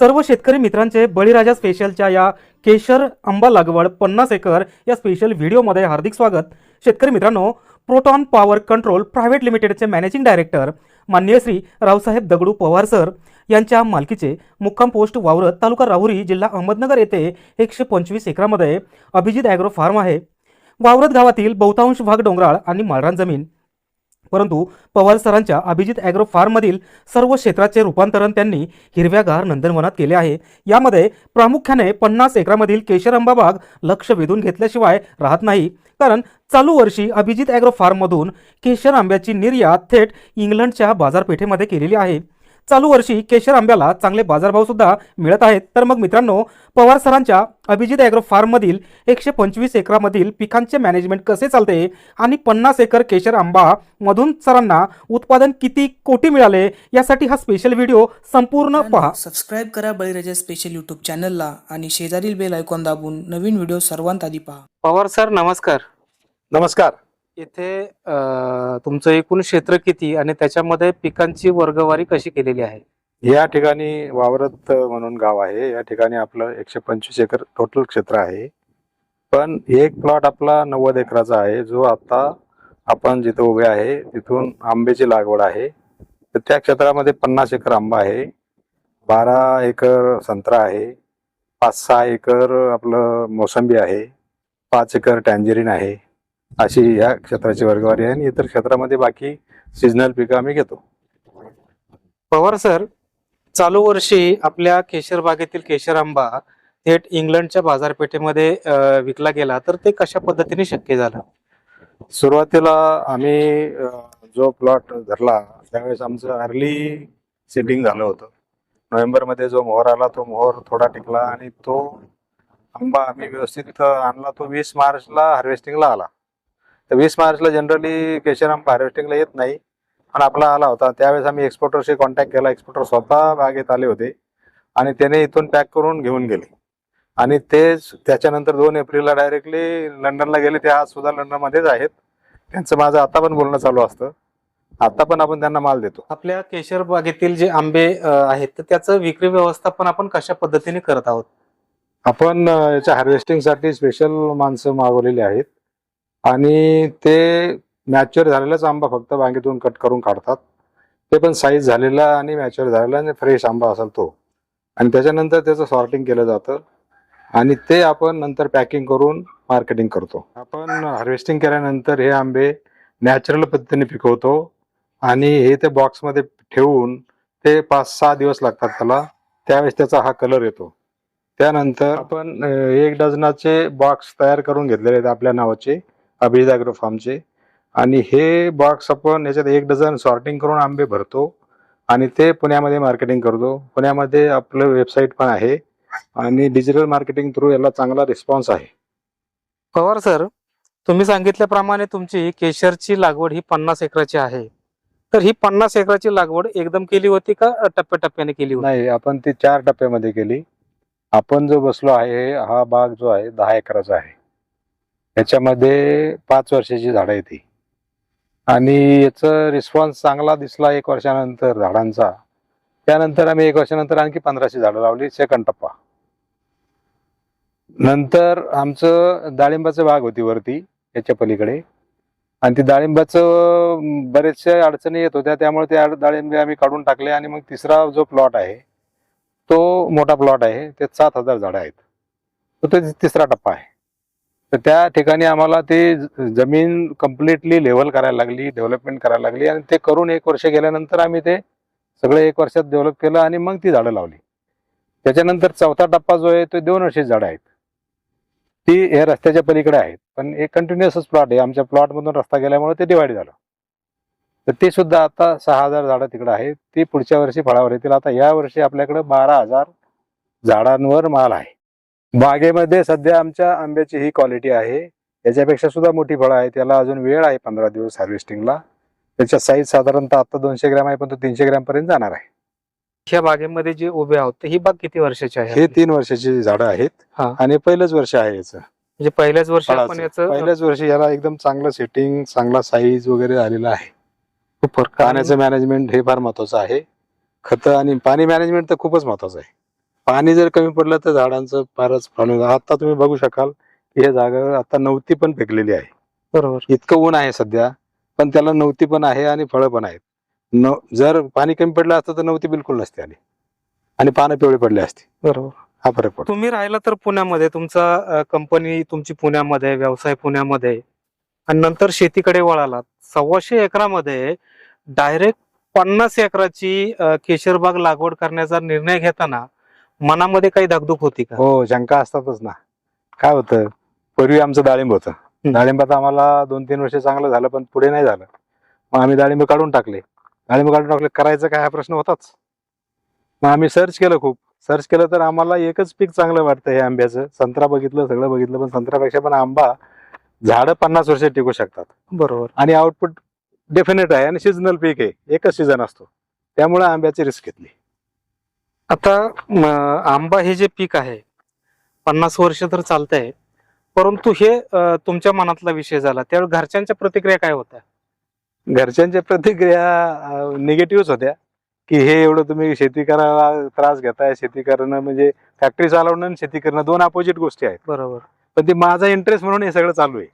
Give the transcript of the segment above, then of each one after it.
सर्व शेतकरी मित्रांचे बळीराजा स्पेशलच्या या केशर आंबा लागवड पन्नास एकर या स्पेशल व्हिडिओमध्ये हार्दिक स्वागत. शेतकरी मित्रांनो प्रोटॉन पॉवर कंट्रोल प्रायव्हेट लिमिटेडचे मॅनेजिंग डायरेक्टर मान्य श्री रावसाहेब दगडू पवार सर यांच्या मालकीचे मुक्काम पोस्ट वावरत तालुका राहुरी जिल्हा अहमदनगर येथे एकशे पंचवीस एकरामध्ये अभिजित ॲग्रो फार्म आहे. वावरत गावातील बहुतांश भाग डोंगराळ आणि माळरान जमीन. परंतु पवार सरांच्या अभिजित ॲग्रो फार्ममधील सर्व क्षेत्राचे रूपांतरण त्यांनी हिरव्यागार नंदनवनात केले आहे. यामध्ये प्रामुख्याने पन्नास एकरामधील केशर आंबा बाग लक्ष वेधून घेतल्याशिवाय राहत नाही. कारण चालू वर्षी अभिजित ॲग्रो फार्ममधून केशर आंब्याची निर्यात थेट इंग्लंडच्या बाजारपेठेमध्ये केलेली आहे. चालू वर्षी केशर आंब्याला चांगले बाजारभाव सुद्धा मिळत आहेत. तर मग मित्रांनो पवार सरांच्या अभिजित ॲग्रो फार्ममधील एकशे पंचवीस एकरामधील पिकांचे मॅनेजमेंट कसे चालते आणि पन्नास एकर केशर आंबा मधून सरांना उत्पादन किती कोटी मिळाले यासाठी हा स्पेशल व्हिडिओ संपूर्ण पहा. सबस्क्राईब करा बळीराजा स्पेशल यूट्यूब चॅनलला आणि शेजारील बेल आयकॉन दाबून नवीन व्हिडिओ सर्वांत आधी पहा. पवार सर नमस्कार. नमस्कार. इथे तुमचं एकूण क्षेत्र किती आणि त्याच्यामध्ये पिकांची वर्गवारी कशी केलेली आहे? या ठिकाणी वावरत म्हणून गाव आहे. या ठिकाणी आपलं एकशे पंचवीस एकर टोटल क्षेत्र आहे. पण एक प्लॉट आपला नव्वद एकराचा आहे. जो आता आपण जिथे उभे आहे तिथून आंब्याची लागवड आहे. तर त्या क्षेत्रामध्ये पन्नास एकर आंबा आहे. बारा एकर संत्रा आहे. पाच सहा एकर आपलं मोसंबी आहे. पाच एकर टँजेरिन आहे. अशी या क्षेत्राची वर्गवारी आहे आणि इतर क्षेत्रामध्ये बाकी सिजनल पिकं आम्ही घेतो. पवार सर चालू वर्षी आपल्या केशर बागेतील केशर आंबा थेट इंग्लंडच्या बाजारपेठेमध्ये विकला गेला. तर ते कशा पद्धतीने शक्य झालं? सुरुवातीला आम्ही जो प्लॉट धरला त्यावेळेस आमचं अर्ली सेटिंग झालं होतं. नोव्हेंबरमध्ये जो मोहर आला तो मोहर थोडा टिकला आणि तो आंबा आम्ही व्यवस्थित आणला. तो वीस मार्चला हार्वेस्टिंगला आला. तर वीस मार्चला जनरली केशर आंबा हार्वेस्टिंगला येत नाही. पण आपला आला होता. त्यावेळेस आम्ही एक्सपोर्टरशी कॉन्टॅक्ट केला. एक्सपोर्टर स्वतः बागेत आले होते. आणि त्याने इथून पॅक करून घेऊन गेले. आणि तेच त्याच्यानंतर दोन एप्रिलला डायरेक्टली लंडनला गेले. ते आज सुद्धा लंडनमध्येच आहेत. त्यांचं माझं आता पण बोलणं चालू असतं. आता पण आपण त्यांना माल देतो. आपल्या केशर बागेतील जे आंबे आहेत तर त्याचं विक्री व्यवस्थापन आपण कशा पद्धतीने करत आहोत? आपण याच्या हार्वेस्टिंगसाठी स्पेशल माणसं मागवलेली आहेत. आणि ते मॅच्युअर झालेलाच आंबा फक्त बागेतून कट करून काढतात. ते पण साईज झालेला आणि मॅच्युअर झालेला आणि फ्रेश आंबा असेल तो. आणि त्याच्यानंतर त्याचं सॉर्टिंग केलं जातं. आणि ते आपण नंतर पॅकिंग करून मार्केटिंग करतो. आपण हार्वेस्टिंग केल्यानंतर हे आंबे नॅचरल पद्धतीने पिकवतो. आणि हे ते बॉक्समध्ये ठेवून ते पाच सहा दिवस लागतात त्याला. त्यावेळेस त्याचा हा कलर येतो. त्यानंतर आपण एक डझनाचे बॉक्स तयार करून घेतलेले आहेत आपल्या नावाचे. अभिजित ॲग्रो फार्मचे आणि हे बॉक्स आपण याच्यात एक डझन सॉर्टिंग करून आंबे भरतो. आणि ते पुण्यामध्ये मार्केटिंग करतो. पुण्यामध्ये आपलं वेबसाईट पण आहे. आणि डिजिटल मार्केटिंग थ्रू याला चांगला रिस्पॉन्स आहे. पवार सर तुम्ही सांगितल्याप्रमाणे तुमची केशरची लागवड ही पन्नास एकराची आहे. तर ही पन्नास एकराची लागवड एकदम केली होती का टप्प्याटप्प्याने केली होती? नाही आपण ती चार टप्प्यामध्ये केली. आपण जो बसलो आहे हा बाग जो आहे दहा एकराचा आहे. याच्यामध्ये पाच वर्षाची झाडं येते आणि याचा रिस्पॉन्स चांगला दिसला एक वर्षानंतर झाडांचा. त्यानंतर आम्ही एक वर्षानंतर आणखी पंधराशे झाडं लावली सेकंड टप्पा. नंतर आमचं डाळिंबाचं बाग होती वरती याच्या पलीकडे. आणि ती डाळिंबाचं बरेचशा अडचणी येत होत्या त्यामुळे त्या डाळिंबे आम्ही काढून टाकले आणि मग तिसरा जो प्लॉट आहे तो मोठा प्लॉट आहे ते सात हजार झाडं आहेत. तो तो तिसरा टप्पा आहे. तर त्या ठिकाणी आम्हाला ते ज- जमीन कम्प्लिटली लेवल करायला लागली डेव्हलपमेंट करायला लागली आणि ते करून एक वर्ष गेल्यानंतर आम्ही ते सगळं एक वर्षात डेव्हलप केलं आणि मग ती झाडं लावली. त्याच्यानंतर चौथा टप्पा जो आहे तो दोन वर्षाची झाडं आहेत. ती हे रस्त्याच्या पलीकडे आहेत पण एक कंटिन्युअसच प्लॉट आहे. आमच्या प्लॉटमधून रस्ता गेल्यामुळे ते डिवाईड झालं. तर ते सुद्धा आता सहा हजार झाडं तिकडं आहेत. ती पुढच्या वर्षी फळावर येतील. आता या वर्षी आपल्याकडे बारा हजार झाडांवर माल आहे. बागेमध्ये सध्या आमच्या आंब्याची ही क्वालिटी आहे. याच्यापेक्षा सुद्धा मोठी फळं आहे त्याला अजून वेळ आहे पंधरा दिवस हार्वेस्टिंगला त्याच्या साईज साधारणतः आता दोनशे ग्रॅम आहे पण तो तीनशे ग्रॅम पर्यंत जाणार आहे. ह्या बागेमध्ये जे उभे आहोत ही बाग किती वर्षाची आहे? हे तीन वर्षाची झाडं आहेत हा. आणि पहिलंच वर्ष आहे याचं. म्हणजे पहिल्याच वर्षी आपण फळाचं. याचं पहिल्याच वर्षी याला एकदम चांगलं सेटिंग चांगला साईज वगैरे झालेला आहे. खूप फरक आहे. पाण्याचं मॅनेजमेंट हे फार महत्वाचं आहे. खतं आणि पाणी मॅनेजमेंट तर खूपच महत्वाचं आहे. पाणी जर कमी पडलं तर झाडांचं फारच प्रॉब्लेम आता तुम्ही बघू शकाल की हे जागा आता नवती पण फेकलेली आहे. बरोबर. इतकं ऊन आहे सध्या पण त्याला नवती पण आहे आणि फळं पण आहेत. न जर पाणी कमी पडलं असतं तर नवती बिलकुल नसते आली. आणि पानं पिवळे पडले असते. बरोबर. हा फरक पडतो. तुम्ही राहिला तर पुण्यामध्ये तुमचा कंपनी तुमची पुण्यामध्ये व्यवसाय पुण्यामध्ये आणि नंतर शेतीकडे वळालात सव्वाशे एकरामध्ये डायरेक्ट पन्नास एकराची केशरबाग लागवड करण्याचा निर्णय घेताना मनामध्ये काही धाकधूक होती का? हो शंका असतातच ना. काय होतं? पूर्वी आमचं डाळिंब होतं. डाळिंबात आम्हाला दोन तीन वर्ष चांगलं झालं पण पुढे नाही झालं. मग आम्ही डाळिंब काढून टाकले. डाळिंब काढून टाकले करायचं काय हा प्रश्न होताच. मग आम्ही सर्च केलं खूप. सर्च केलं तर आम्हाला एकच पीक चांगलं वाटतं हे आंब्याचं. संत्रा बघितलं सगळं बघितलं पण संत्र्यापेक्षा पण आंबा झाडं पन्नास वर्ष टिकू शकतात. बरोबर. आणि आउटपुट डेफिनेट आहे आणि सीझनल पीक आहे. एकच सीझन असतो. त्यामुळे आंब्याची रिस्क घेतली. आता आंबा हे जे पीक आहे पन्नास वर्ष तर चालतंय परंतु हे तुमच्या मनातला विषय झाला. त्यावेळी घरच्यांच्या प्रतिक्रिया काय होत्या? घरच्यांच्या प्रतिक्रिया निगेटिव्हच होत्या. की हे एवढं तुम्ही शेती करायला त्रास घेताय. शेती करणं म्हणजे फॅक्टरी चालवणं आणि शेती करणं दोन अपोजिट गोष्टी आहेत. बरोबर. पण ते माझा इंटरेस्ट म्हणून हे सगळं चालू आहे.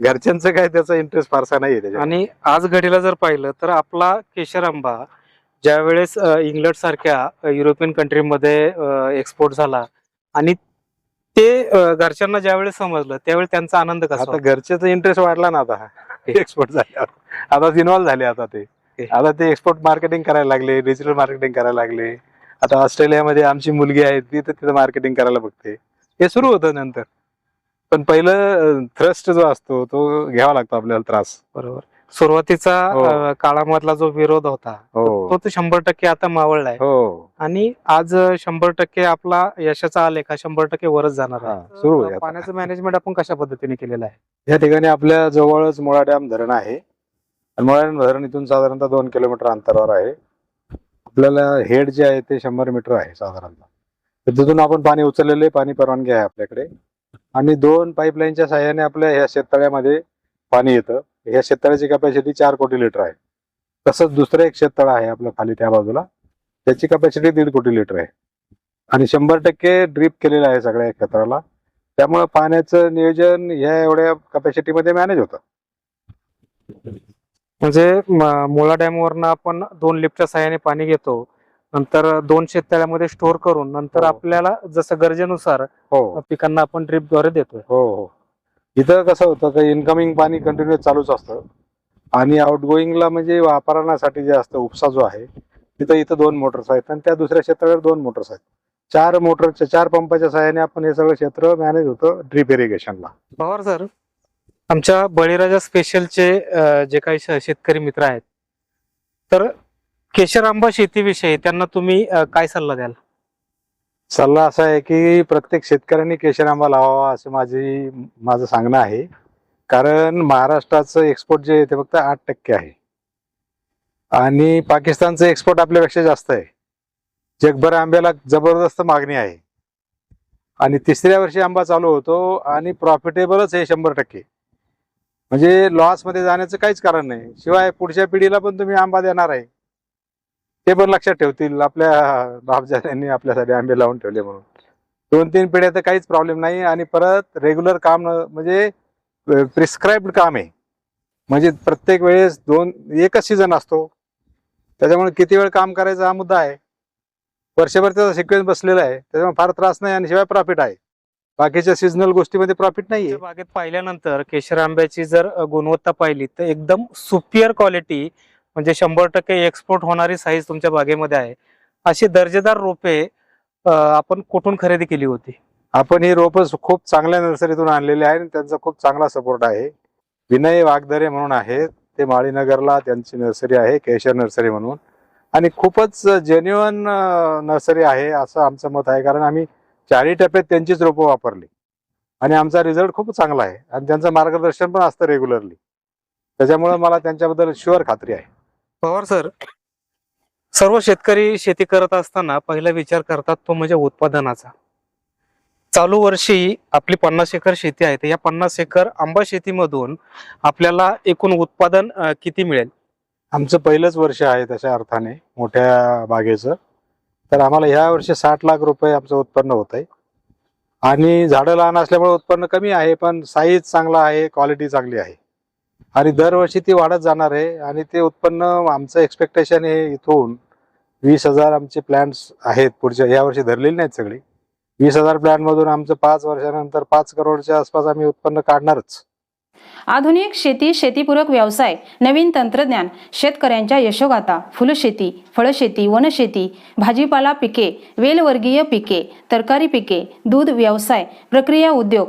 घरच्यांचं काय त्याचा इंटरेस्ट फारसा नाही आहे आणि आज घडीला जर पाहिलं तर आपला केशर आंबा ज्यावेळेस इंग्लंड सारख्या युरोपियन कंट्रीमध्ये एक्सपोर्ट झाला आणि ते घरच्यांना ज्यावेळेस समजलं त्यावेळी त्यांचा आनंद कसा आता? घरच्याचा इंटरेस्ट वाढला ना आता. एक्सपोर्ट झाल्यावर. आता इन्व्हॉल्व झाले आता ते. आता ते एक्सपोर्ट मार्केटिंग करायला लागले डिजिटल मार्केटिंग करायला लागले. आता ऑस्ट्रेलियामध्ये आमची मुलगी आहे ती तर तिथं मार्केटिंग करायला बघते. हे सुरू होतं नंतर. पण पहिलं थ्रस्ट जो असतो तो घ्यावा लागतो आपल्याला त्रास. बरोबर. सुरुवातीचा हो. काळामधला जो विरोध होता हो. तो तर शंभर टक्के आता मावळलाय. हो. आणि आज शंभर टक्के आपला यशाचा आलेख हा शंभर टक्के वरच जाणार हा, आहे. पाण्याचं मॅनेजमेंट आपण कशा पद्धतीने केलेलं आहे? या ठिकाणी आपल्या जवळच मुळा डॅम धरण आहे. आणि मुळा डॅम धरण इथून साधारणतः दोन किलोमीटर अंतरावर आहे. आपल्याला हेड जे आहे ते शंभर मीटर आहे साधारणतः. तर तिथून आपण पाणी उचललेले पाणी परवानगी आहे आपल्याकडे. आणि दोन पाईपलाईनच्या साह्याने आपल्या ह्या शेततळ्यामध्ये पाणी येतं. ह्या शेततळ्याची कपॅसिटी चार कोटी लिटर आहे. तसंच दुसरं एक शेततळ आहे आपलं खाली त्या बाजूला. त्याची कपॅसिटी दीड कोटी लिटर आहे. आणि शंभर टक्के ड्रीप केलेलं आहे सगळ्या क्षेत्राला. त्यामुळे पाण्याचं नियोजन ह्या एवढ्या कपॅसिटीमध्ये मॅनेज होतं. म्हणजे मुळा डॅम वरनं आपण दोन लिफ्टच्या साहाय्याने पाणी घेतो. नंतर दोन शेततळ्यामध्ये स्टोअर करून नंतर हो. आपल्याला जसं गरजेनुसार हो. पिकांना आपण ड्रिपद्वारे देतोय. हो हो. इथं कसं होतं का इनकमिंग पाणी कंटिन्युअस चालूच असतं. आणि आउटगोईंगला म्हणजे वापरण्यासाठी जे असतं उपसा जो आहे तिथं इथं दोन मोटर्स आहेत आणि त्या दुसऱ्या क्षेत्रावर दोन मोटर्स आहेत. चार मोटरच्या चार पंपाच्या सहाय्याने आपण हे सगळं क्षेत्र मॅनेज होतं ड्रीप इरिगेशनला पवार सर आमच्या बळीराजा स्पेशलचे जे काही शेतकरी मित्र आहेत तर केशर आंबा शेतीविषयी त्यांना तुम्ही काय सल्ला द्याल? सल्ला असा आहे की प्रत्येक शेतकऱ्यांनी केशर आंबा लावावा असं माझी माझं सांगणं आहे. कारण महाराष्ट्राचं एक्सपोर्ट जे आहे ते फक्त आठ टक्के आहे. आणि पाकिस्तानचं एक्सपोर्ट आपल्यापेक्षा जास्त आहे. जगभर आंब्याला जबरदस्त मागणी आहे. आणि तिसऱ्या वर्षी आंबा चालू होतो आणि प्रॉफिटेबलच आहे शंभर टक्के. म्हणजे लॉसमध्ये जाण्याचं काहीच कारण नाही. शिवाय पुढच्या पिढीला पण तुम्ही आंबा देणार आहे. ते पण लक्षात ठेवतील. आपल्या बापजाऱ्यांनी आपल्यासाठी आंबे लावून ठेवले म्हणून. दोन तीन पिढ्या तर काहीच प्रॉब्लेम नाही आणि परत रेग्युलर काम म्हणजे प्रिस्क्राईब्ड काम आहे. म्हणजे प्रत्येक वेळेस दोन एकच सीझन असतो. त्याच्यामुळे किती वेळ काम करायचा हा मुद्दा आहे. वर्षभर त्याचा सिक्वेन्स बसलेला आहे. त्याच्यामुळे फार त्रास नाही आणि शिवाय प्रॉफिट आहे. बाकीच्या सीझनल गोष्टीमध्ये प्रॉफिट नाहीये तुमच्या बागेत पाहिल्यानंतर केशर आंब्याची जर गुणवत्ता पाहिली तर एकदम सुपियर क्वालिटी म्हणजे शंभर टक्के एक्सपोर्ट होणारी साईज तुमच्या बागेमध्ये आहे. अशी दर्जेदार रोपे आपण कुठून खरेदी केली होती? आपण ही रोपं खूप चांगल्या नर्सरीतून आणलेली आहे आणि त्यांचा खूप चांगला सपोर्ट आहे. विनय वाघदरे म्हणून आहेत. ते माळीनगरला त्यांची नर्सरी आहे केशर नर्सरी म्हणून. आणि खूपच जेन्युअन नर्सरी आहे असं आमचं मत आहे. कारण आम्ही चारही टप्प्यात त्यांचीच रोपं वापरली. आणि आमचा रिझल्ट खूप चांगला आहे. आणि त्यांचं मार्गदर्शन पण असतं रेग्युलरली त्याच्यामुळे मला त्यांच्याबद्दल शुअर खात्री आहे. पवार सर सर्व शेतकरी शेती करत असताना पहिला विचार करतात तो म्हणजे उत्पादनाचा. चालू वर्षी आपली पन्नास एकर शेती आहे तर या पन्नास एकर आंबा शेतीमधून आपल्याला एकूण उत्पादन किती मिळेल? आमचं पहिलंच वर्ष आहे तशा अर्थाने मोठ्या बागेचं. तर आम्हाला ह्या वर्षी साठ लाख रुपये आमचं उत्पन्न होत आहे आणि झाडं लहान असल्यामुळे उत्पन्न कमी आहे पण साईज चांगला आहे क्वालिटी चांगली आहे. आणि दरवर्षी ती वाढत जाणार आहे आणि ते उत्पन्न आमचं एक्सपेक्टेशन हे इथून वीस हजार आमचे प्लॅन्स आहेत पुढच्या या वर्षी धरलेले नाहीत सगळे. वीस हजार प्लॅन मधून आमचं पाच वर्षानंतर पाच करोडच्या आसपास आम्ही उत्पन्न काढणारच. आधुनिक शेती शेतीपूरक व्यवसाय नवीन तंत्रज्ञान शेतकऱ्यांच्या यशोगाथा फुलशेती फळशेती वनशेती भाजीपाला पिके वेलवर्गीय पिके तरकारी पिके दूध व्यवसाय प्रक्रिया उद्योग